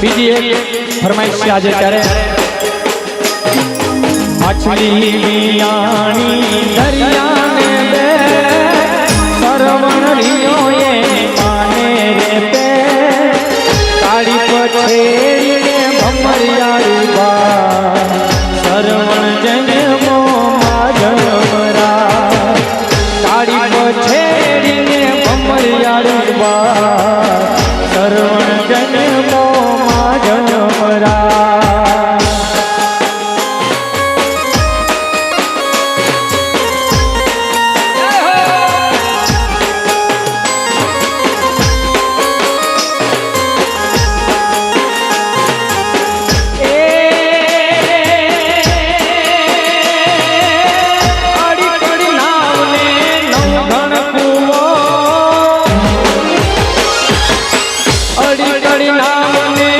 બીજી એક ફરમાઈશ છે આજે ત્યારે માછલી દરિયા અડી અડી નામને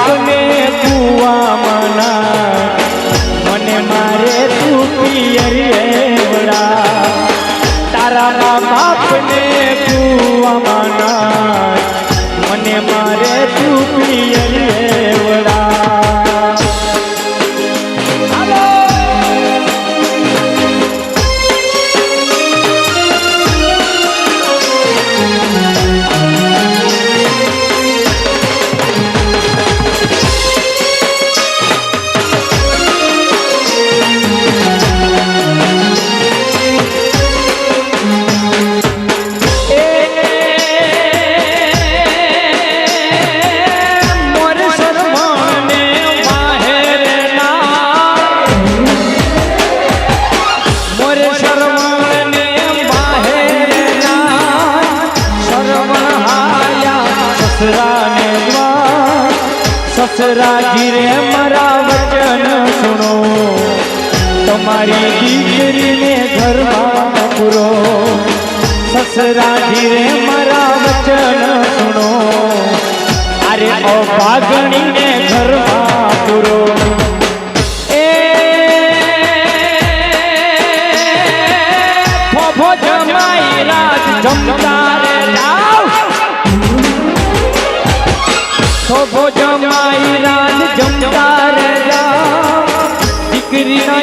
આપને કુવા મના. મને મારે તું પિયરિયે તારા બાપને કુવા મના. સસરાજી રે મારા વચન સુણો. તમારી દીકરીને ઘરમાં પૂરો. સસરાજી રે મારા વચન સુણો. અરે ઓ ભાગણીને ઘરમાં પૂરો.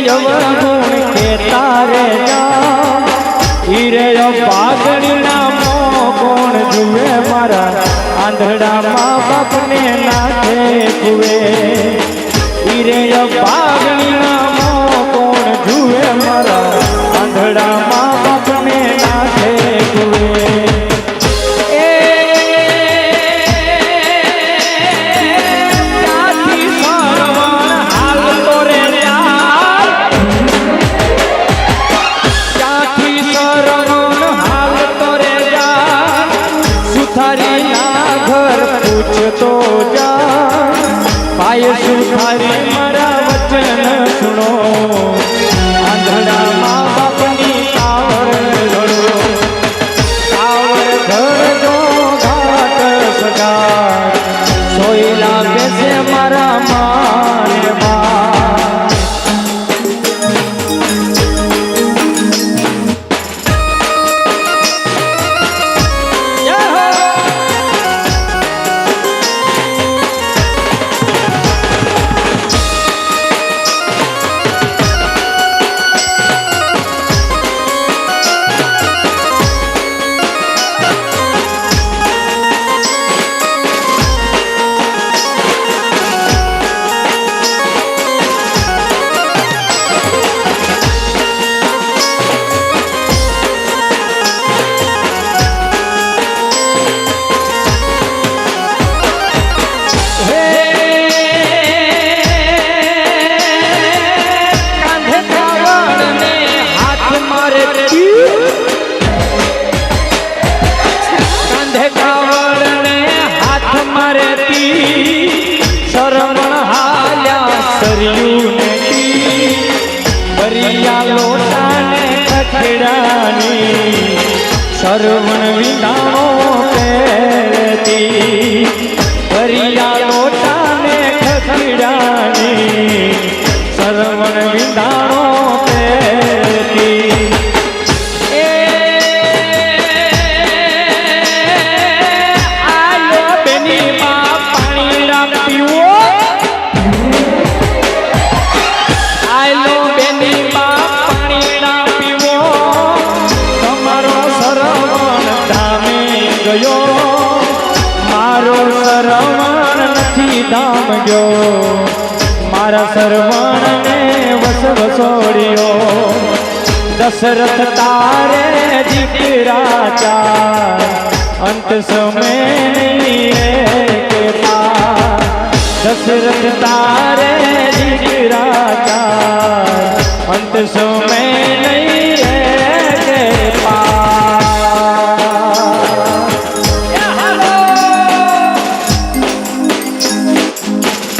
યવન ગુણ કે તારે હીરે પાઘડી ના મો કોણ જુએ મારા આંધળા મા બાપને નાથે જુએ. હીરે પા আয়েশু খারি મારે તી શરમણ હાલ્યા સરયું ને લોટાને શરવણ નથી ધામ ગયો મારા સરવણને વસ વસોડ્યો દશરથ તારે દીકરા ચાર અંત સમય નહીં રે કેતા દશરથ તારે દીકરા ચાર અંત સમય નહીં